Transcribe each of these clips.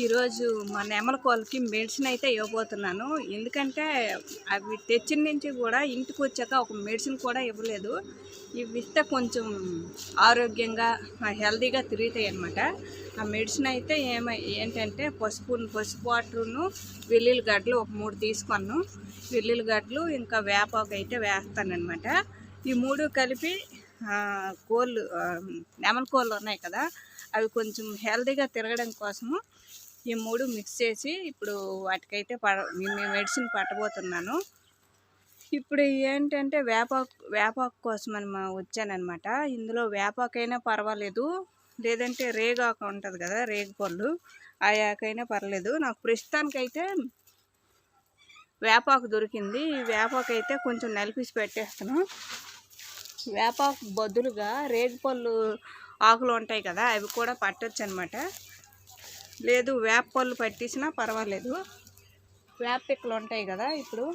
ఈరోజు మా నెమల కోళ్ళకి మెడిసిన్ అయితే ఇవ్వబోతున్నాను. ఎందుకంటే అవి తెచ్చిన నుంచి కూడా ఇంటికి వచ్చాక ఒక మెడిసిన్ కూడా ఇవ్వలేదు. ఇవి ఇస్తే కొంచెం ఆరోగ్యంగా హెల్తీగా తిరుగుతాయి అనమాట ఆ మెడిసిన్ అయితే ఏమై ఏంటంటే పసుపు పసుపు వాటరును వెల్లుల్లి గడ్డలు ఒక మూడు తీసుకున్నాను వెల్లుల్లి గడ్డలు ఇంకా వేపాకు అయితే వేస్తానమాట ఈ మూడు కలిపి కోళ్ళు ఆ, కోళ్ళు ఉన్నాయి కదా అవి కొంచెం హెల్తీగా తిరగడం కోసము ఈ మూడు మిక్స్ చేసి ఇప్పుడు వాటికైతే పడ మేము మెడిసిన్ పట్టబోతున్నాను. ఇప్పుడు ఏంటంటే వేపాకు వేపాకు కోసం అని మా వచ్చానమాట ఇందులో వేపాకైనా పర్వాలేదు. లేదంటే రేగాకు ఉంటుంది కదా రేగు పళ్ళు. ఆ ఆకైనా పర్లేదు. నాకు ప్రస్తుతానికైతే వేపాకు దొరికింది. ఈ వేపాకు అయితే కొంచెం నలిపిసి పెట్టేస్తాను. వేపాకు బదులుగా రేగిపళ్ళు ఆకులు ఉంటాయి కదా అవి కూడా పట్టచ్చు అనమాట లేదు వేప పళ్ళు పట్టించినా పర్వాలేదు. వేప పిక్కలు ఉంటాయి కదా ఇప్పుడు.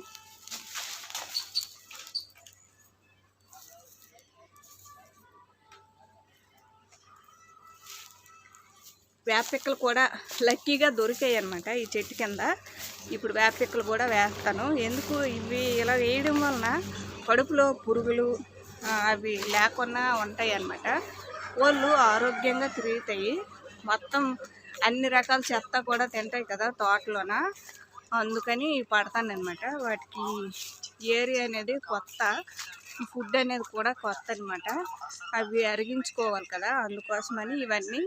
వేప పిక్కలు కూడా లక్కీగా దొరికాయి అనమాట ఈ చెట్టు కింద. ఇప్పుడు వేప పిక్కలు కూడా వేస్తాను. ఎందుకు? ఇవి ఇలా వేయడం వలన కడుపులో పురుగులు అవి లేకుండా ఉంటాయి అన్నమాట. వాళ్ళు ఆరోగ్యంగా తిరుగుతాయి. మొత్తం అన్ని రకాల చెత్త కూడా తింటాయి కదా తోటలోన. అందుకని పడతానమాట వాటికి ఏరియా అనేది కొత్త ఫుడ్ అనేది కూడా కొత్త అనమాట అవి అరిగించుకోవాలి కదా అందుకోసమని ఇవన్నీ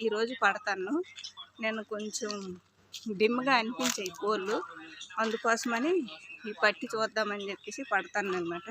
ఈరోజు పడతాను. నేను కొంచెం డిమ్గా అనిపించాయి కోళ్ళు అందుకోసమని ఈ పట్టి చూద్దామని చెప్పేసి పడతాను అనమాట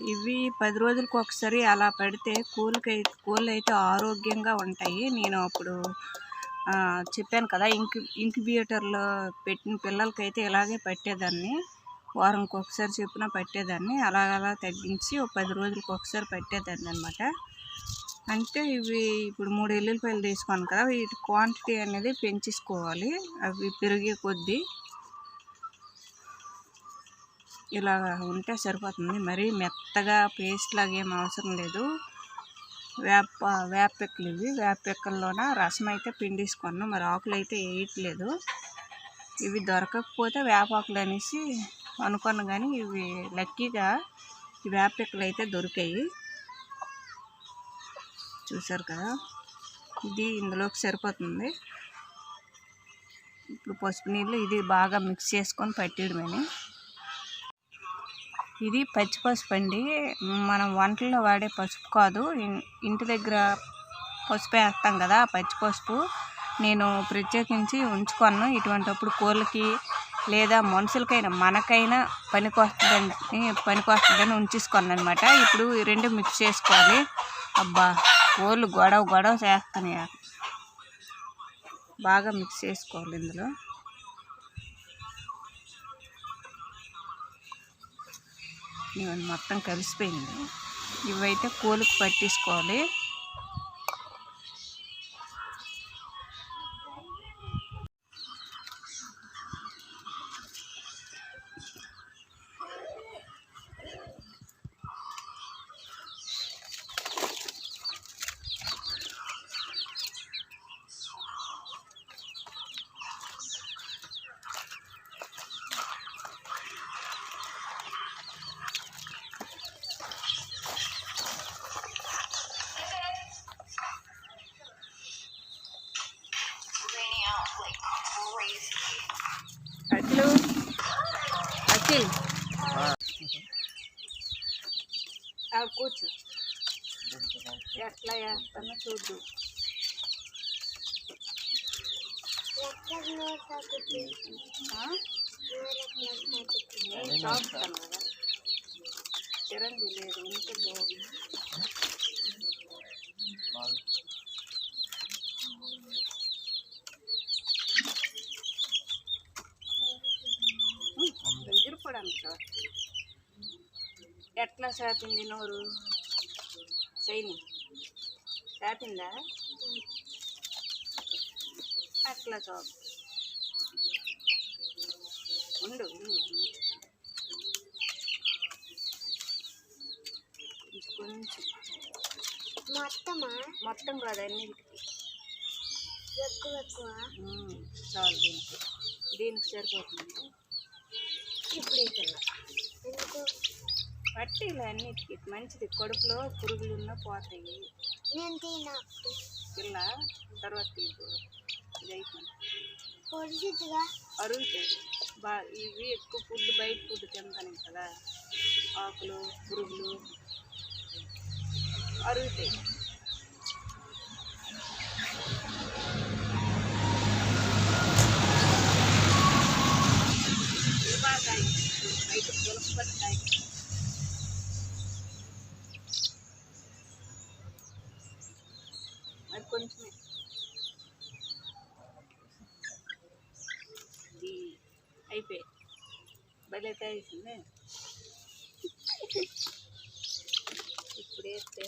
ఇవి పది రోజులకు ఒకసారి అలా పెడితే కోళ్ళకి కూలైతే అయితే ఆరోగ్యంగా ఉంటాయి. నేను అప్పుడు చెప్పాను కదా ఇంక్ ఇంక్యుబేటర్లో పెట్టిన పిల్లలకైతే ఇలాగే పెట్టేదాన్ని. వారంకి ఒకసారి చెప్పిన పెట్టేదాన్ని. అలా అలా తగ్గించి ఒక పది రోజులకు ఒకసారి పెట్టేదాన్ని అనమాట అంటే ఇవి ఇప్పుడు మూడు ఎల్లుల్లిపాయలు తీసుకున్నాను కదా వీటి క్వాంటిటీ అనేది పెంచేసుకోవాలి. అవి పెరిగే కొద్దీ ఇలా ఉంటే సరిపోతుంది. మరీ మెత్తగా పేస్ట్ లాగేం అవసరం లేదు. వేప వేపెక్కలు ఇవి వేపెక్కల్లోన రసం అయితే పిండేసుకున్నాను. మరి ఆకులు అయితే వేయట్లేదు. ఇవి దొరకకపోతే వేపాకులు అనేసి అనుకున్నాను కానీ ఇవి లక్కీగా ఈ అయితే దొరికాయి. చూసారు కదా? ఇది ఇందులోకి సరిపోతుంది. ఇప్పుడు పసుపు నీళ్ళు ఇది బాగా మిక్స్ చేసుకొని పట్టేయడమేని. ఇది పచ్చి పసుపు అండి. మనం వంటల్లో వాడే పసుపు కాదు. ఇంటి దగ్గర పసుపు వేస్తాం కదా పచ్చి పసుపు. నేను ప్రత్యేకించి ఉంచుకోను. ఇటువంటిప్పుడు కోళ్ళకి లేదా మనుషులకైనా మనకైనా పనికొస్తుందని పనికొస్తుందని ఉంచేసుకున్నాను అనమాట ఇప్పుడు ఈ రెండు మిక్స్ చేసుకోవాలి. అబ్బా కోళ్ళు గొడవ గొడవ చేస్తున్నాయి. బాగా మిక్స్ చేసుకోవాలి ఇందులో. మొత్తం కలిసిపోయింది ఇవైతే కోలుకు పట్టేసుకోవాలి. అఖిల్ ఆ, కూర్చో ఎట్లా వేస్తానో చూద్దు ఆ? నేను చూస్తాను కదా చిరంజీవి లేదు ఉంటే బాగుంది అంత ఎట్లా సాపింది నోరు? చైని సాపిందా అట్లా చాపు ఉండు. కొంచెం. మొత్తమా? మొత్తం కాదు అన్నిటికి. ఎక్కువ ఎక్కువ? చాలు దీనికి. దీనికి సరిపోతుంది. ఇప్పుడు ఎందుకు? పట్టీలు అన్నిటికి. మంచిది. కడుపులో పురుగులు ఉన్న పోతాయి. నేను తినా పిల్ల తర్వాత తీసు ఇది అయిపోయింది. పొడిచిద్దిగా అరుగుతాయి బా ఇవి ఎక్కువ ఫుడ్ బయట ఫుడ్ తింటాను కదా. ఆకులు పురుగులు. అరుగుతాయి ఇది బాగా తాగి. బయట పులపటి తాగి. మరి కొంచెమే ఇది అయిపోయి భలే తాగేసిందే ఇప్పుడు వేస్తే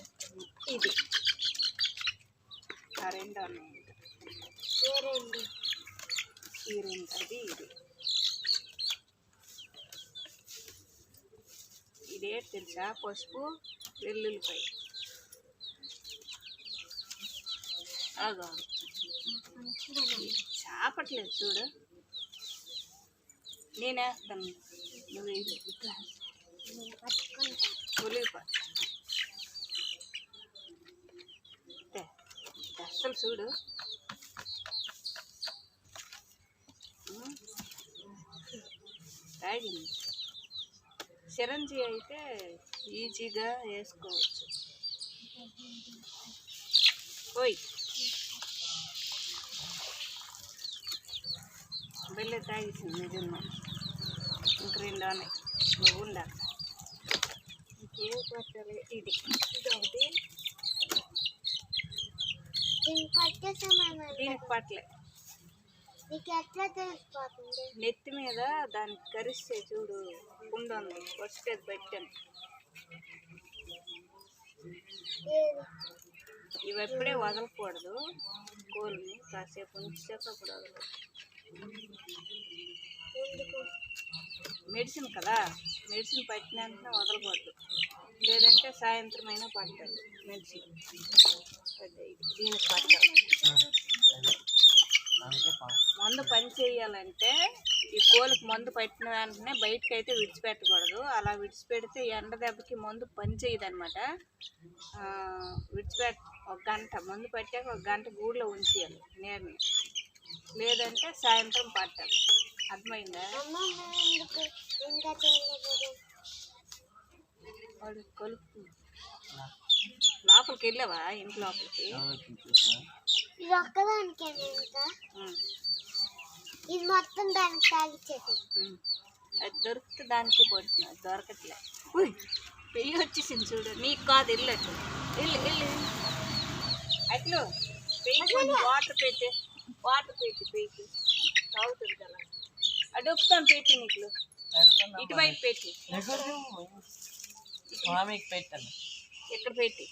ఇది కరెంట్ రెండు ఉన్నాయి ఇంకా. వేరేండి ఈ రెండు అది ఇది ఇదే తెలుసా పసుపు వెల్లుల్లిపాయ. ఆగా చాపట్లేదు చూడు. నేనేస్తాను నువ్వు ఇట్లా. ఉల్లిపాయ. అసలు చూడు. తాగింది చిరంజీ అయితే ఈజీగా వేసుకోవచ్చు. ఓయ్. బెల్ల తాగేసింది నిజంగా. ఇంక రెండు ఉన్నాయి నువ్వు ఉండా? ఇంకేం పట్టాలి ఇది. ఇది ఒకటి. దీనికి పట్టలే నెత్తి మీద దానికి కరిస్తే చూడు కుండ ఉంది. ఫస్ట్ అది పెట్టాను. ఇవి ఎప్పుడే వదలకూడదు. కోల్ని కాసేపు ఉంచాక అప్పుడు మెడిసిన్ కదా? మెడిసిన్ పట్టిన వెంటనే వదలకూడదు. లేదంటే సాయంత్రం అయినా పట్టాలి. మెడిసిన్. దీనికి పట్టాలి. మందు పని చేయాలంటే ఈ కోళ్ళకి మందు పట్టిన వెంటనే బయటకు అయితే విడిచిపెట్టకూడదు. అలా విడిచిపెడితే ఎండ దెబ్బకి మందు పని చేయదు అనమాట విడిచిపెట్ ఒక గంట మందు పట్టాక ఒక గంట గూడులో ఉంచేయాలి నీరుని. లేదంటే సాయంత్రం పట్టాలి. అర్థమైందా? కొలుపు లోపలికి వెళ్ళావా? ఇంటి లోపలికి? ఇది ఒక్కదానికే ఇంకా. ఇది మొత్తం దానికి తాగిచ్చేసి. అది దొరికితే దానికి పడుతుంది దొరకట్లే పెయ్యి వచ్చేసింది చూడు నీకు కాదు వెళ్ళట్టు వెళ్ళు వెళ్ళు అట్లు పెయ్యి వాటర్ పెట్టి వాటర్ పెట్టి పెయ్యి తాగుతుంది కదా అడుగుతాను పెట్టి నీకు ఇటువైపు పెట్టి స్వామికి పెట్టాను ఇక్కడ పెట్టి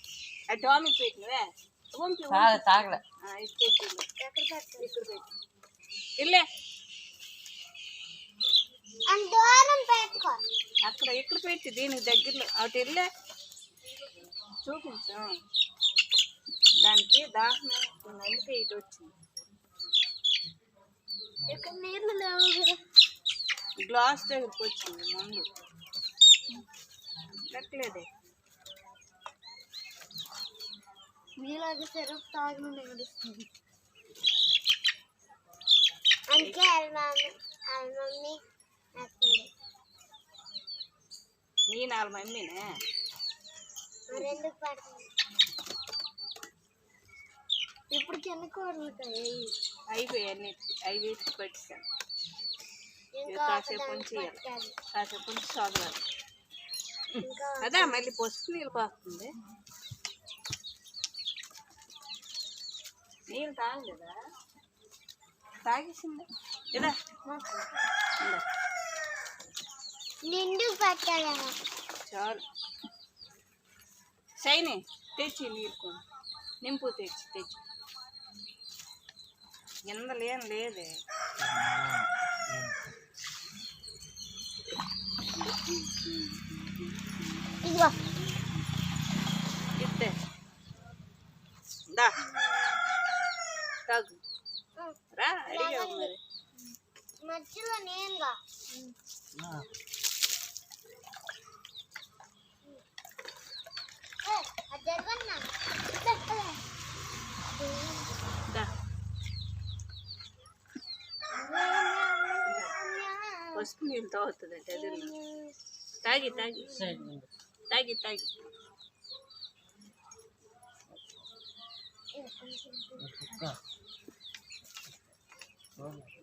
ఆ టామిక్ పెట్టినవే తాగలే ఇల్లు. ఇల్లే అక్కడ ఇక్కడ పెట్టి? దీనికి దగ్గరలో. అటు వెళ్ళే చూపించు. దానికి దాహం. అందుకే ఇటు వచ్చింది. ఇక్కడ నీళ్ళు లేవు గ్లాస్ దగ్గరికి వచ్చింది ముందు. లెక్కలేదే మీలాగా సిరప్ తాగిన నడుస్తుంది. అందుకే మమ్మీ నీ నాలుగు మమ్మీనే పడుతుంది ఇప్పుడు చిన్న కూరలు అయిపోయాయి అన్ని అవి వేసి పెట్టాను కాసేపు కాసేపు ఉంచి చదవాలి. ఇంకా అదే మళ్ళీ పసుపు నీళ్ళు పోస్తుంది. నీళ్ళు తాగలేదా? తాగేసింది. ఇదా. నిండు పట్టాలేమో చాలు. సైని తెచ్చి కొని నింపు తెచ్చి తెచ్చి. ఎందలేం లేదే. ఇదిగో. పసుపు నీళ్ళు తాగుతుందంటే అదే తాగి తాగి తాగి తాగి Vamos.